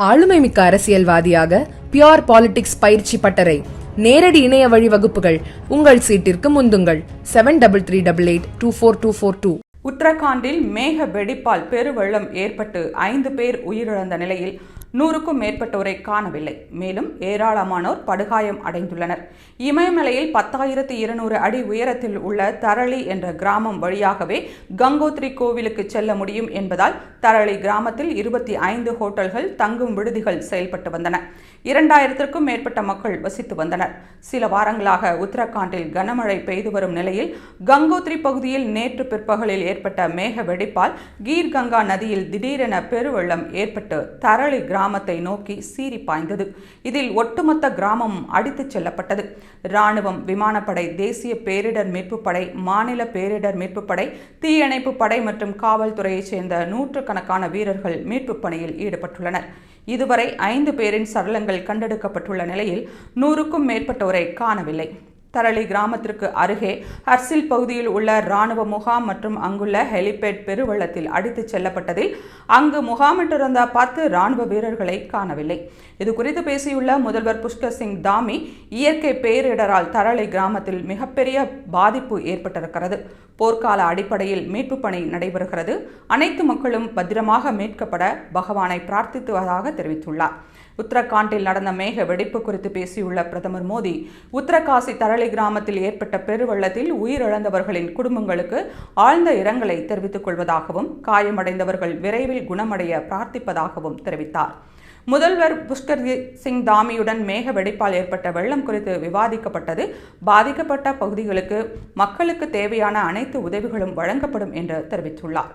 ஆளுமைமிக்க அரசியல்வாதியாக pure politics பயிற்சி பட்டறை. நேரடி இணைய வழி வகுப்புகள். உங்கள் சீட்டிற்கு முந்துங்கள். Seven double three double eight two four two four two உத்தரகாண்டில் மேக வெடிப்பால் பெருவெள்ளம் ஏற்பட்டு ஐந்து பேர் உயிரிழந்த நிலையில் நூறுக்கும் மேற்பட்டோரை காணவில்லை. மேலும் ஏராளமானோர் படுகாயம் அடைந்துள்ளனர். இமயமலையில் பத்தாயிரத்து இருநூறு அடி உயரத்தில் உள்ள தரளி என்ற கிராமம் வழியாகவே கங்கோத்ரி கோவிலுக்கு செல்ல முடியும் என்பதால் தரளி கிராமத்தில் இருபத்தி ஐந்து ஹோட்டல்கள் தங்கும் விடுதிகள் செயல்பட்டு வந்தன. இரண்டாயிரத்திற்கும் மேற்பட்ட மக்கள் வசித்து வந்தனர். சில வாரங்களாக உத்தரகாண்டில் கனமழை பெய்து வரும் நிலையில் கங்கோத்ரி பகுதியில் நேற்று பிற்பகலில் ஏற்பட்ட மேக வெடிப்பால் கீர் கங்கா நதியில் திடீரென பெருவெள்ளம் ஏற்பட்டு தரளி கிராமத்தை நோக்கி சீறி பாய்ந்தது. இதில் ஒட்டுமொத்த கிராமமும் அடித்துச் செல்லப்பட்டது. ராணுவம் விமானப்படை தேசிய பேரிடர் மீட்புப் படை மாநில பேரிடர் மீட்புப் படை தீயணைப்பு படை மற்றும் காவல்துறையைச் சேர்ந்த நூற்றுக்கணக்கான வீரர்கள் மீட்புப் பணியில் ஈடுபட்டுள்ளனர். இதுவரை ஐந்து பேரின் சடலங்கள் கண்டெடுக்கப்பட்டுள்ள நிலையில் நூறுக்கும் மேற்பட்டோரை காணவில்லை. தரளி கிராமத்திற்கு அருகே ஹர்சில் பகுதியில் உள்ள ராணுவ முகாம் மற்றும் அங்குள்ள ஹெலிபேட் பெருவெள்ளத்தில் அடித்துச் செல்லப்பட்டதில் அங்கு முகாமிட்டிருந்த பத்து ராணுவ வீரர்களை காணவில்லை. இதுகுறித்து பேசியுள்ள முதல்வர் புஷ்கர் சிங் தாமி இயற்கை பேரிடரால் தரளி கிராமத்தில் மிகப்பெரிய பாதிப்பு ஏற்பட்டிருக்கிறது. போர்க்கால அடிப்படையில் மீட்பு பணி நடைபெறுகிறது. அனைத்து மக்களும் பத்திரமாக மீட்கப்பட பகவானை பிரார்த்தித்துவதாக தெரிவித்துள்ளார். உத்தரகாண்டில் நடந்த மேக வெடிப்பு குறித்து பேசியுள்ள பிரதமர் மோடி உத்தரகாசி தரளி கிராமத்தில் ஏற்பட்ட பெருவெள்ளத்தில் உயிரிழந்தவர்களின் குடும்பங்களுக்கு ஆழ்ந்த இரங்கலை தெரிவித்துக் கொள்வதாகவும் காயமடைந்தவர்கள் விரைவில் குணமடைய பிரார்த்திப்பதாகவும் தெரிவித்தார். முதல்வர் புஷ்கர் சிங் தாமியுடன் மேக வெடிப்பால் ஏற்பட்ட வெள்ளம் குறித்து விவாதிக்கப்பட்டது பாதிக்கப்பட்ட பகுதிகளுக்கு மக்களுக்கு தேவையான அனைத்து உதவிகளும் வழங்கப்படும் என்று தெரிவித்துள்ளார்.